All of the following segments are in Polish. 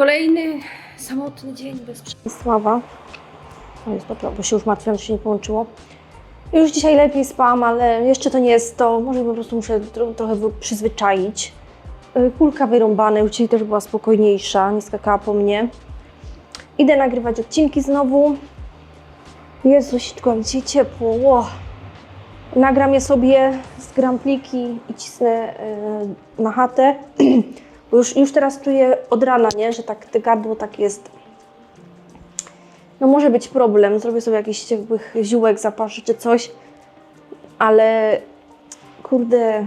Kolejny samotny dzień bez Sława. No jest dobra, bo się już martwiłam, że się nie połączyło. Już dzisiaj lepiej spałam, ale jeszcze to nie jest to. Może po prostu muszę tro trochę wy- przyzwyczaić. Y, Kulka wyrąbana, już też była spokojniejsza, nie skakała po mnie. Idę nagrywać odcinki znowu. Jezus, tylko jak dzisiaj ciepło. Ło. Nagram je sobie, zgram pliki i cisnę y, na chatę. Bo już, już teraz czuję od rana, nie? że tak te gardło tak jest. No może być problem. Zrobię sobie jakiś ciepłych ziółek, zapaszę czy coś. Ale kurde,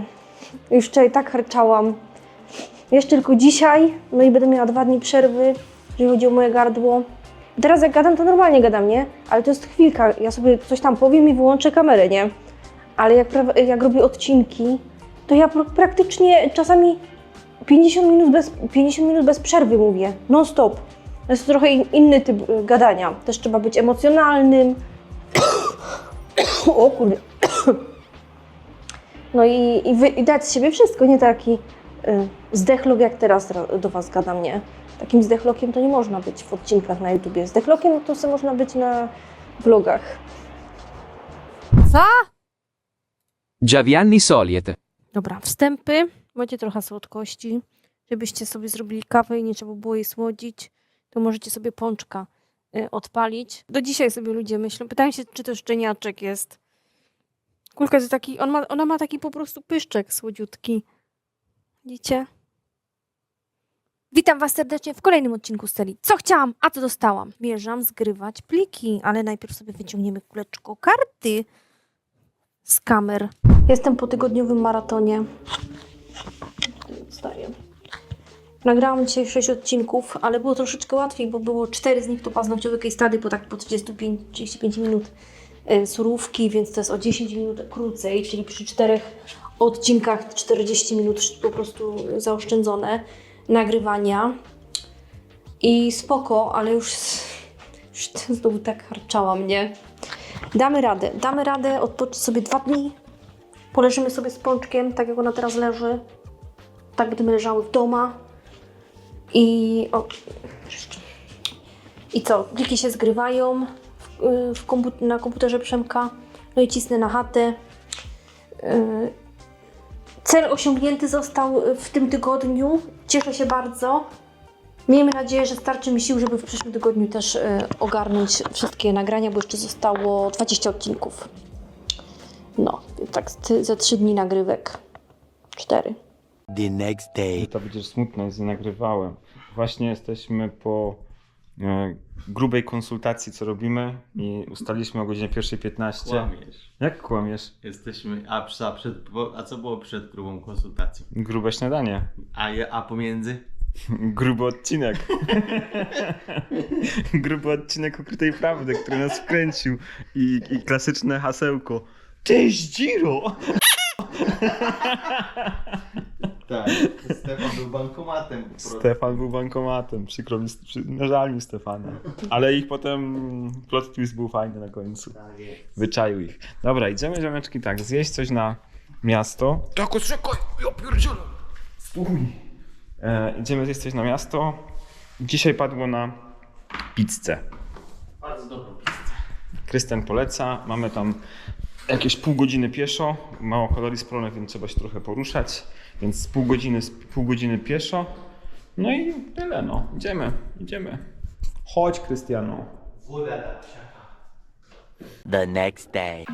już wczoraj tak harczałam. Jeszcze tylko dzisiaj, no i będę miała dwa dni przerwy, jeżeli chodzi o moje gardło. Teraz jak gadam, to normalnie gadam, nie? Ale to jest chwilka. Ja sobie coś tam powiem i wyłączę kamerę, nie? Ale jak, jak robię odcinki, to ja pr- praktycznie czasami 50 minut bez, 50 minut bez przerwy mówię, non stop. To jest trochę in, inny typ y, gadania. Też trzeba być emocjonalnym. o kurde. no i, i, wy, i dać z siebie wszystko, nie taki y, zdechlok jak teraz ra- do Was gadam, nie? Takim zdechlokiem to nie można być w odcinkach na YouTubie. Zdechlokiem to sobie można być na vlogach. Co? Giavianni Soliet. Dobra, wstępy. Macie trochę słodkości. Żebyście sobie zrobili kawę i nie trzeba było jej słodzić, to możecie sobie pączka y, odpalić. Do dzisiaj sobie ludzie myślą. Pytają się, czy to szczeniaczek jest. Kulka jest taki, on ma, ona ma taki po prostu pyszczek słodziutki. Widzicie? Witam Was serdecznie w kolejnym odcinku serii Co chciałam, a co dostałam? Mierzam zgrywać pliki, ale najpierw sobie wyciągniemy kuleczko karty z kamer. Jestem po tygodniowym maratonie. Wstaję. Nagrałam dzisiaj 6 odcinków, ale było troszeczkę łatwiej, bo było 4 z nich to paznokciowe case study, bo tak po 35, 35 minut y, surówki, więc to jest o 10 minut krócej, czyli przy czterech odcinkach 40 minut po prostu zaoszczędzone nagrywania. I spoko, ale już, już znowu tak harczała mnie. Damy radę, damy radę, odpocząć sobie dwa dni, poleżymy sobie z pączkiem, tak jak ona teraz leży, tak będziemy leżały w doma i o, i co, pliki się zgrywają w, w na komputerze Przemka, no i cisnę na chatę. Y, Cel osiągnięty został w tym tygodniu, cieszę się bardzo. Miejmy nadzieję, że starczy mi sił, żeby w przyszłym tygodniu też y, ogarnąć wszystkie nagrania, bo jeszcze zostało 20 odcinków. No, tak za 3 dni nagrywek. 4. the next day. To będziesz smutna, nie nagrywałem. Właśnie jesteśmy po e, grubej konsultacji, co robimy i ustaliliśmy o godzinie 1.15. Kłamiesz. Jak kłamiesz? Jesteśmy. A, przed, a co było przed grubą konsultacją? Grube śniadanie. A, je- a pomiędzy? Gruby odcinek. Gruby odcinek ukrytej prawdy, który nas wkręcił. I, i klasyczne hasełko. Cześć, Giro! Tak. Stefan był bankomatem po prostu. Stefan był bankomatem, przykro mi, przy, no żal mi Stefana. Ale ich potem plot twist był fajny na końcu. Tak jest. Wyczaił ich. Dobra, idziemy ziomeczki tak, zjeść coś na miasto. Tak, czekaj, ja pierdzielę. Stój. E, idziemy zjeść coś na miasto. Dzisiaj padło na pizzę. Bardzo dobrą pizzę. Krystian poleca, mamy tam jakieś pół godziny pieszo, mało kalorii spalone, więc trzeba się trochę poruszać, więc pół godziny, pół godziny pieszo. No i tyle no, idziemy, idziemy. Chodź Krystiano. Woda dla psiaka. The next day.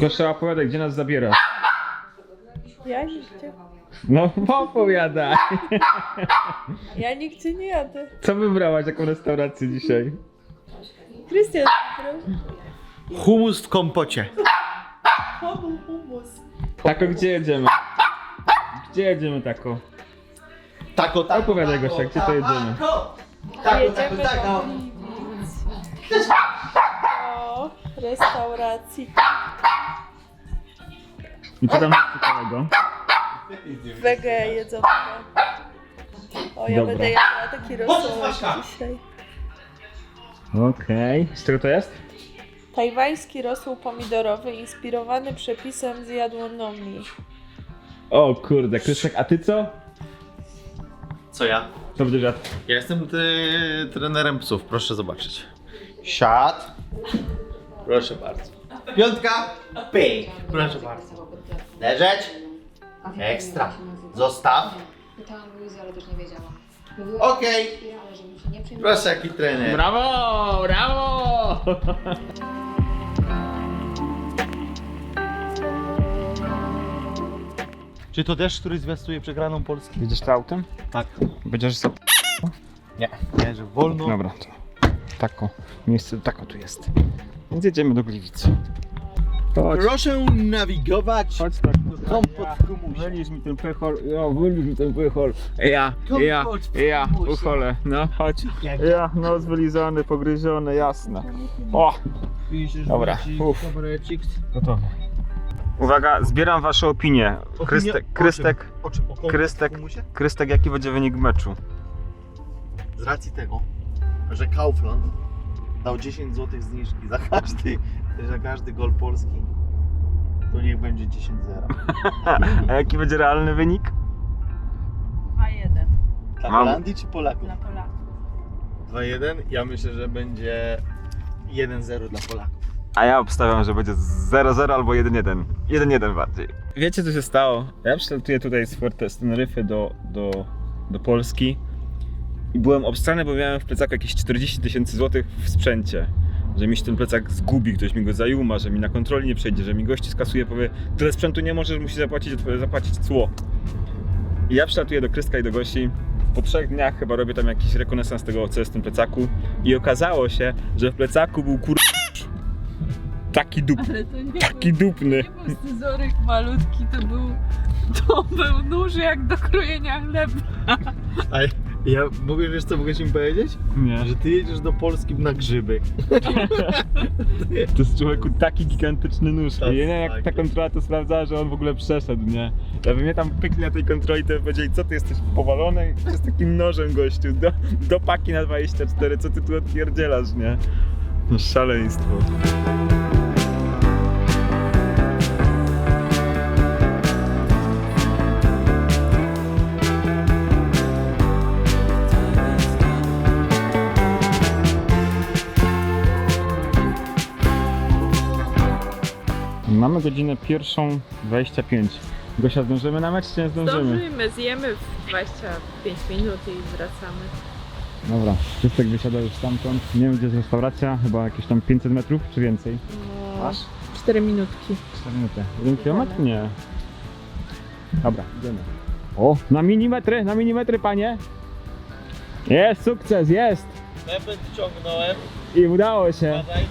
Gosia opowiadaj, gdzie nas zabierasz? Ja nigdzie. No opowiadaj. Ja nigdzie nie jadę. Co wybrałaś, jaką restaurację dzisiaj? Krystian. Humus w kompocie. Komu humus? Tako, gdzie jedziemy? Gdzie jedziemy tako? Tako, tako. Opowiadaj, tako, Gosia, gdzie to jedziemy? Tako, tako, Jedziemy tako. Gliwic. Restauracji. I co tam jest ciekawego? Wege jedzonka. O, ja Dobra. będę jadła taki rosołek dzisiaj. Okej. Z czego to jest? Tajwański rosół pomidorowy inspirowany przepisem z jadłonomii. O kurde, Krystek, a ty co? Co ja? Co będziesz jadł? Ja jestem ty, trenerem psów, proszę zobaczyć. Siad. Proszę bardzo. Piątka. Pyk. Proszę bardzo. Leżeć. Ekstra. Zostaw. Pytałam Luizę, ale też nie wiedziała. Mówiła, Okej. ale się nie. Proszę, jaki trener. Brawo, brawo! Czy to deszcz, który zwiastuje przegraną Polski? Jedziesz to autem? Tak. Będziesz sobie... Nie, że wolno. Dobra, to tako, miejsce tako tu jest. Więc jedziemy do Gliwic. Chodź, Proszę nawigować. chodź tak. Kompot w humusie. Wyliż mi ten pychol, no wyliż mi ten pychol. Ja, ja, ja, uchole, no chodź. Ja, no zwylizany, pogryziony, jasne. O, Dobra, uff. gotowe. Uwaga, zbieram wasze opinie. Krystek, Krystek, Krystek. Krystek, jaki będzie wynik meczu? Z racji tego, że Kaufland dał 10 zł zniżki za każdy, za każdy gol Polski, to niech będzie 10-0. A jaki będzie realny wynik? 2-1 Dla Mam. Holandii czy Polaków? dla Polaków. 2-1. Ja myślę, że będzie 1-0 dla Polaków. A ja obstawiam, że będzie 0-0 albo 1-1. 1-1 bardziej. Wiecie co się stało? Ja przylatuję tutaj z Teneryfy do, do, do Polski i byłem obstrany, bo miałem w plecaku jakieś 40 tysięcy złotych w sprzęcie. Że mi się ten plecak zgubi, ktoś mi go zajuma, że mi na kontroli nie przejdzie, że mi gości skasuje, powie tyle sprzętu nie możesz, musisz zapłacić, zapłacić cło. I ja przylatuję do Krystka i do Gosi. Po trzech dniach chyba robię tam jakiś rekonesans tego, co jest w tym plecaku. I okazało się, że w plecaku był kur... Taki dup, Ale to nie taki dupny. był, nie był scyzoryk malutki, to był, to był nóż jak do krojenia chleba. A ja mogę wiesz co mogę ci powiedzieć? Nie. Że ty jedziesz do Polski na grzyby. To jest człowieku taki gigantyczny nóż. I nie wiem jak tak. ta kontrola to sprawdzała, że on w ogóle przeszedł, nie? Ja bym mnie tam pykli na tej kontroli, to by powiedzieli, co ty jesteś powalony z takim nożem gościu, do, do paki na 24, co ty tu odpierdzielasz, nie? No szaleństwo. Mamy godzinę pierwszą 25. Gosia, zdążymy na mecz czy nie zdążymy? Zdążymy, zjemy w 25 minut i wracamy. Dobra, Krystek wysiada już stamtąd. Nie wiem gdzie jest restauracja, chyba jakieś tam 500 metrów czy więcej. Masz? 4 minutki. 4 minuty. 1 kilometr? Nie. Dobra, idziemy. O, na milimetry, na milimetry panie! Jest sukces, jest! Nebet ciągnąłem. I udało się. Badaj.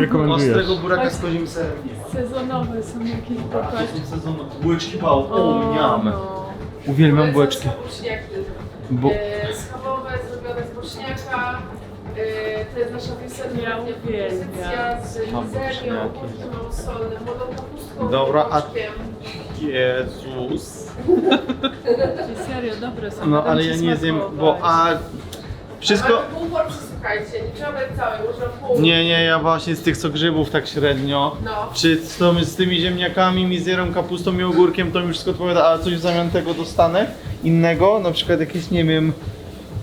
Rekomendujesz? Ostrego buraka z kozim serem nie. Sezonowe są jakieś W popatrz. tym sezonie bułeczki pał. O, miam. no. Uwielbiam bułeczki. Bo... E, Schabowe zrobione z boczniaka. E, To jest nasza wiosenna Ja uwielbiam. pozycja z mizerią, boczniaki. kurczą młodą kapustką Dobra, a- boczkiem. Jezus. Serio, dobre są. No ale ci ja nie zjem, smakować. bo a... Wszystko... Ale pół porcji, słuchajcie, nie trzeba brać całej, można pół. Nie, nie, ja właśnie z tych co grzybów tak średnio. No. Czy z, tą, z tymi ziemniakami, mizerą, kapustą i ogórkiem to mi wszystko odpowiada, a coś w zamian tego dostanę? Innego? Na przykład jakieś, nie wiem,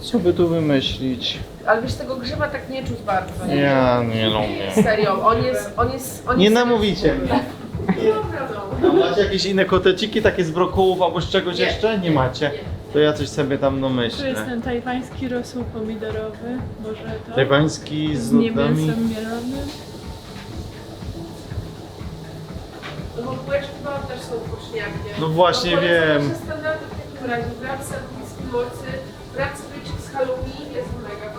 co by tu wymyślić? Ale wiesz, tego grzyba tak nie czuć bardzo. Nie? Ja nie lubię. Serio, on jest, on jest, on Nie jest... namówicie mnie. Dobra, no. A macie jakieś inne koteciki, takie z brokułów albo z czegoś Nie. jeszcze? Nie macie. To ja coś sobie tam Tu jest domyślę. ten tajwański rosół pomidorowy. Może to? Tajwański z Z nie nutami. mięsem mielonym. No bo bułeczki chyba też są boczniakie. No właśnie no, wiem. nasze standardy w takim razie. Brat serwiski mocy, brat sandwichik z halloumi jest mega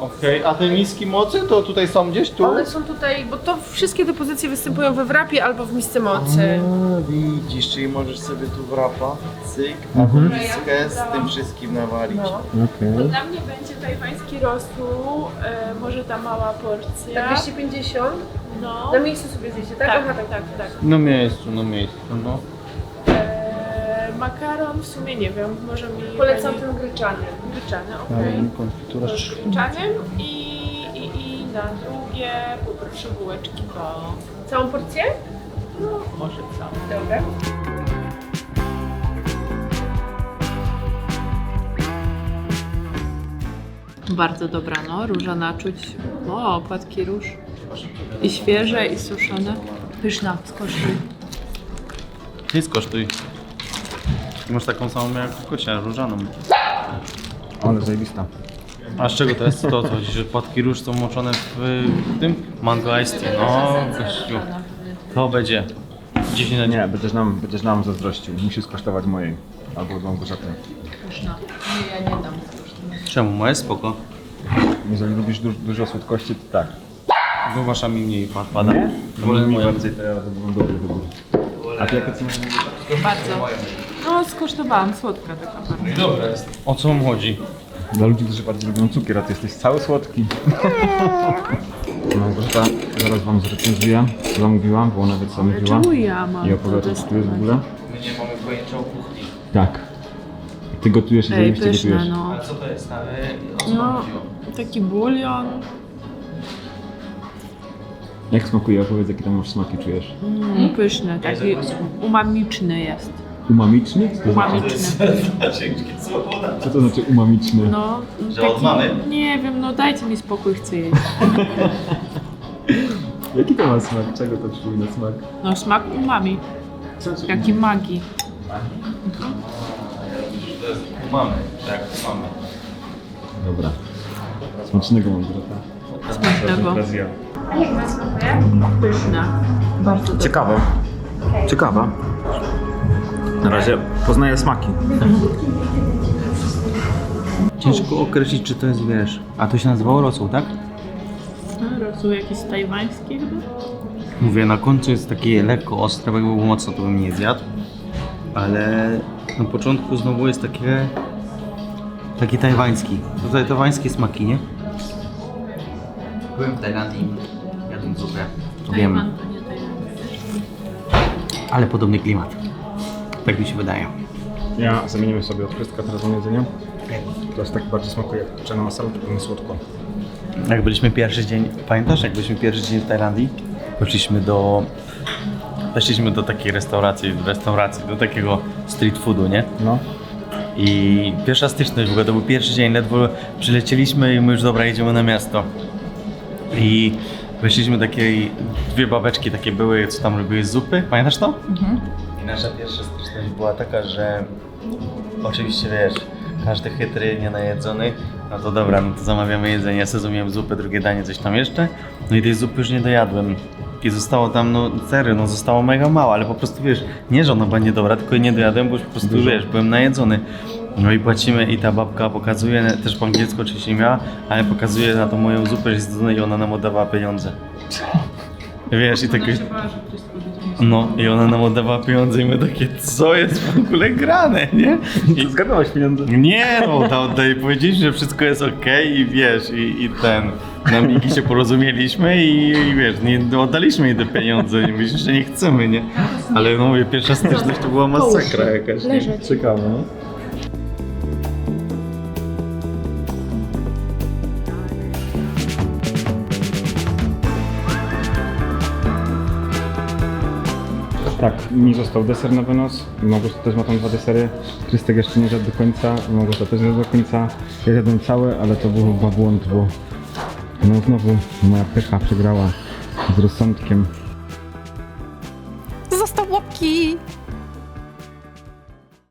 Okej, a te miski mocy to tutaj są gdzieś tu? One są tutaj, bo to wszystkie te pozycje występują we wrapie albo w misce mocy. A, widzisz, czyli możesz sobie tu wrapa, cyk, albo miskę z tym wszystkim nawalić. No. Okej. To dla mnie będzie tajwański rosół, e, może ta mała porcja. Tak 250. No. Na miejscu sobie zjecie, tak? Tak, Aha, tak, tak, tak. Na miejscu, na miejscu, no. Makaron w sumie nie wiem, może mi... Polecam pani- ten gryczany. Gryczany, okej. Konfitura To z gryczanym i, i, i na drugie poproszę bułeczki, bo Całą porcję? no może co. Dobra. Bardzo dobra, no, róża czuć. O, płatki róż. I świeże, i suszone. Pyszna, skosztuj. Ty skosztuj. Ty masz taką samą jak kocia, różaną. Ale zajebista. A z czego to jest? To o co chodzi, że płatki róż są moczone w, w tym? Mango Ice Tea. No, gościu. To będzie. 10 na 10. Nie, będziesz nam, będziesz nam zazdrościł. Musisz skosztować mojej. Albo od Małgorzaty. Pyszna. Nie, ja nie dam. Czemu? Moje spoko. Jeżeli lubisz du- dużo słodkości, to tak. Bo wasza mi mniej pa- pada. Nie? Wolę mi moją. bardziej to ja to był dobry wybór. A ty jakie ceny? Bardzo. No, skosztowałam, słodka taka bardzo. Dobra jest. O co wam chodzi? Dla ludzi, którzy bardziej lubią cukier, a ty jesteś cały słodki. Małgorzata zaraz wam zrecenzuje, co zamówiła, bo ona wie co zamówiła. Czemu ja mam I opowiada, co tu jest w ogóle. My nie mamy pojęcia o kuchni. Tak. Ty gotujesz i Ej, zajebiście pyszne, gotujesz. no. Ale co to jest? Ale o co No, chodziło? taki bulion. Jak smakuje? Opowiedz, jakie tam masz smaki czujesz. Mm, pyszny, taki umamiczny jest. Umamiczny? Co to znaczy? Umamiczny. Co to znaczy umamiczny? No, Że od mamy? Nie wiem, no dajcie mi spokój, chcę jeść. Jaki to ma smak? Czego to przypomina smak? No, smak umami. Co, Jaki magii. Mamy, tak, mamy. Dobra. Smacznego Małgorzata. Smacznego. Teraz ja. Pyszne. Bardzo dobre. Ciekawe. Ciekawa. Na razie poznaję smaki. Ciężko określić, czy to jest, wiesz... A to się nazywało rosół, tak? Rosół jakiś tajwański chyba? Mówię, na końcu jest takie lekko ostre, bo jakby było mocno, to bym nie zjadł. Ale na początku znowu jest takie... Taki tajwański. Tutaj tajwańskie smaki, nie? Byłem w Tajlandii, jadłem zupę. To wiem, Tajwan to nie Tajwan. ale podobny klimat. Tak mi się wydaje. Ja zamienimy sobie odkrystka teraz na jedzenie. To jest tak bardziej smakuje jak pieczona masala, tylko nie słodko. Jak byliśmy pierwszy dzień, pamiętasz, jak byliśmy pierwszy dzień w Tajlandii? Poszliśmy do... Weszliśmy do takiej restauracji, restauracji, do takiego street foodu, nie? No. I pierwsza styczność w ogóle, to był pierwszy dzień, ledwo przylecieliśmy i my już dobra, jedziemy na miasto. I weszliśmy takiej, dwie babeczki takie były, co tam robiły zupy, pamiętasz to? I nasza pierwsza styczność była taka, że oczywiście wiesz, każdy chytry, nienajedzony, no to dobra, no to zamawiamy jedzenie, ja sobie zupę, drugie danie, coś tam jeszcze, no i tej zupy już nie dojadłem. I zostało tam, no serio, no zostało mega mało, ale po prostu wiesz, nie, że ona była niedobra, tylko nie dojadłem, bo już po prostu Dużo. wiesz, byłem najedzony. No i płacimy i ta babka pokazuje, też po angielsku oczywiście nie miała, ale pokazuje na tą moją zupę, że jest i ona nam oddawała pieniądze. Wiesz, i. Ona się bała, że ktoś. No i ona nam oddawała pieniądze i my takie, co jest w ogóle grane, nie? I, Zgadnąłeś pieniądze. nie no, da, oddaję, powiedzieliśmy, że wszystko jest okej i wiesz, i, i ten, na migi się porozumieliśmy i, i wiesz, nie oddaliśmy jej te pieniądze i myślisz, że nie chcemy, nie? Ale no mówię, pierwsza styczność to była masakra jakaś, nie? Ciekawe, Tak, mi został deser na wynos. Małgorzata też ma tam dwa desery. Krystek jeszcze nie zjadł do końca. Małgorzata też nie zjadł do końca. Ja zjadłem całe, ale to był chyba błąd, bo no znowu moja pycha przegrała z rozsądkiem.